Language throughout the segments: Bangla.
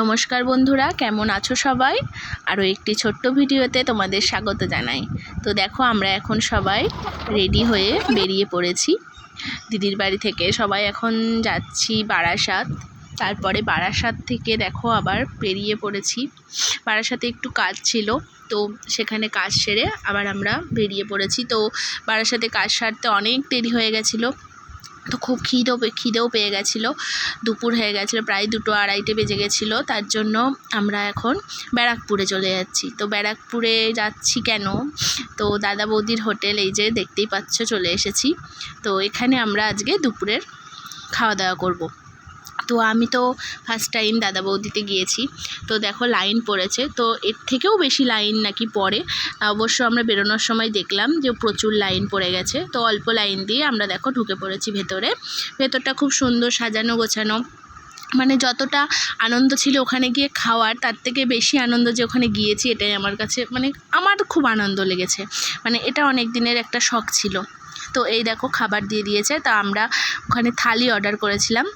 নমস্কার বন্ধুরা, কেমন আছো সবাই? আরও একটি ছোট্ট ভিডিওতে তোমাদের স্বাগত জানাই। তো দেখো, আমরা এখন সবাই রেডি হয়ে বেরিয়ে পড়েছি। দিদির বাড়ি থেকে সবাই এখন যাচ্ছি বারাসাত। তারপরে বারাসাত থেকে দেখো আবার বেরিয়ে পড়েছি। বারাসাতে একটু কাজ ছিল, তো সেখানে কাজ সেরে আবার আমরা বেরিয়ে পড়েছি। তো বারাসাতে কাজ সারতে অনেক দেরি হয়ে গেছিল। তো খুব খিদেও খিদেও পেয়ে গেছিল। দুপুর হয়ে গেছিল, প্রায় দুটো আড়াইটে বেজে গেছিল। তার জন্য আমরা এখন ব্যারাকপুরে চলে যাচ্ছি। তো ব্যারাকপুরে যাচ্ছি কেন? তো দাদা বৌদির হোটেল, এই যে দেখতেই পাচ্ছ, চলে এসেছি। তো এখানে আমরা আজকে দুপুরের খাওয়া দাওয়া করব। তো আমি তো ফার্স্ট টাইম দাদা বৌদিতে গিয়েছি। তো দেখো লাইন পড়েছে। তো এর থেকেও বেশি লাইন নাকি পড়ে। অবশ্য আমরা বেরোনোর সময় দেখলাম যে প্রচুর লাইন পড়ে গেছে। তো অল্প লাইন দিয়ে আমরা দেখো ঢুকে পড়েছি ভেতরে। ভেতরটা খুব সুন্দর সাজানো গোছানো। মানে যতটা আনন্দ ছিল ওখানে গিয়ে খাওয়ার, তার থেকে বেশি আনন্দ যে ওখানে গিয়েছি এটাই আমার কাছে মানে আমার খুব আনন্দ লেগেছে। মানে এটা অনেক দিনের একটা শখ ছিল। তো এই দেখো খাবার দিয়ে দিয়েছে। তা আমরা ওখানে থালি অর্ডার করেছিলাম।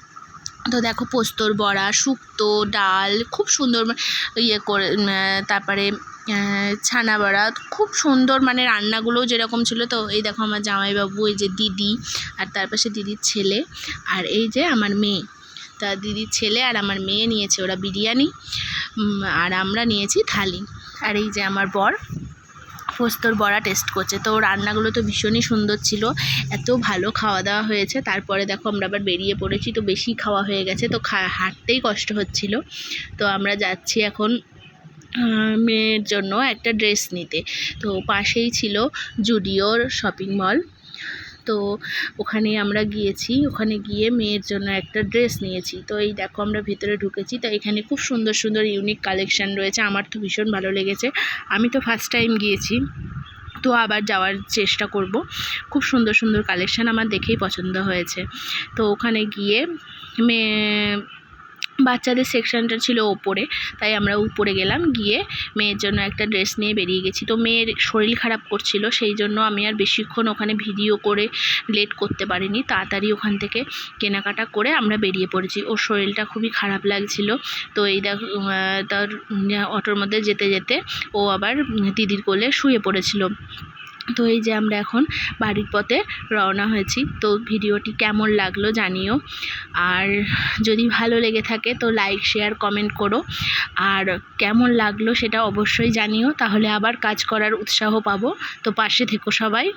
তো দেখো পোস্তর বড়া, শুক্তো, ডাল, খুব সুন্দর ইয়ে করে তারপরে ছানা বড়া, খুব সুন্দর মানে রান্নাগুলোও যেরকম ছিল। তো এই দেখো আমার জামাইবাবু, এই যে দিদি আর তার পাশে দিদির ছেলে আর এই যে আমার মেয়ে। তা দিদির ছেলে আর আমার মেয়ে নিয়েছে ওরা বিরিয়ানি আর আমরা নিয়েছি থালি। আর এই যে আমার বর পোস্তর বড়া টেস্ট করছে। তো রান্নাগুলো তো ভীষণই সুন্দর ছিল। এত ভালো খাওয়া দাওয়া হয়েছে। তারপরে দেখো আমরা আবার বেরিয়ে পড়েছি, তো বেশি খাওয়া হয়ে গেছে। তো হাঁটতেই কষ্ট হচ্ছিল। তো আমরা যাচ্ছি এখন মেয়ের জন্য একটা ড্রেস নিতে। তো পাশেই ছিল জুডিওর শপিং মল তো ওখানে আমরা গিয়েছি, ওখানে গিয়ে মেয়ের জন্য একটা ড্রেস নিয়েছি। তো এই দেখো আমরা ভিতরে ঢুকেছি, তো এখানে খুব সুন্দর সুন্দর ইউনিক কালেকশান রয়েছে। আমার তো ভীষণ ভালো লেগেছে। আমি তো ফার্স্ট টাইম গিয়েছি, তো আবার যাওয়ার চেষ্টা করব। খুব সুন্দর সুন্দর কালেকশান আমার দেখেই পছন্দ হয়েছে। তো ওখানে গিয়ে মেয়ে বাচ্চাদের সেকশনটা ছিল ওপরে, তাই আমরা উপরে গেলাম, গিয়ে মেয়ের জন্য একটা ড্রেস নিয়ে বেরিয়ে গেছি। তো মেয়ের শরীর খারাপ করছিল, সেই জন্য আমি আর বেশিক্ষণ ওখানে ভিডিও করে লেট করতে পারিনি। তাড়াতাড়ি ওখান থেকে কেনাকাটা করে আমরা বেরিয়ে পড়েছি। ওর শরীরটা খুবই খারাপ লাগছিল। তো এই দেখ তার অটোর মধ্যে যেতে যেতে ও আবার দিদির কোলে শুয়ে পড়েছিল। তো এই যে আমরা এখন বাড়ির পথে রওনা হয়েছি। তো ভিডিওটি কেমন লাগল জানিও। আর যদি ভালো লেগে থাকে তো লাইক শেয়ার কমেন্ট করো। আর কেমন লাগল সেটা অবশ্যই জানিও, তাহলে আবার কাজ করার উৎসাহ পাবো। তো পাশে থেকো সবাই।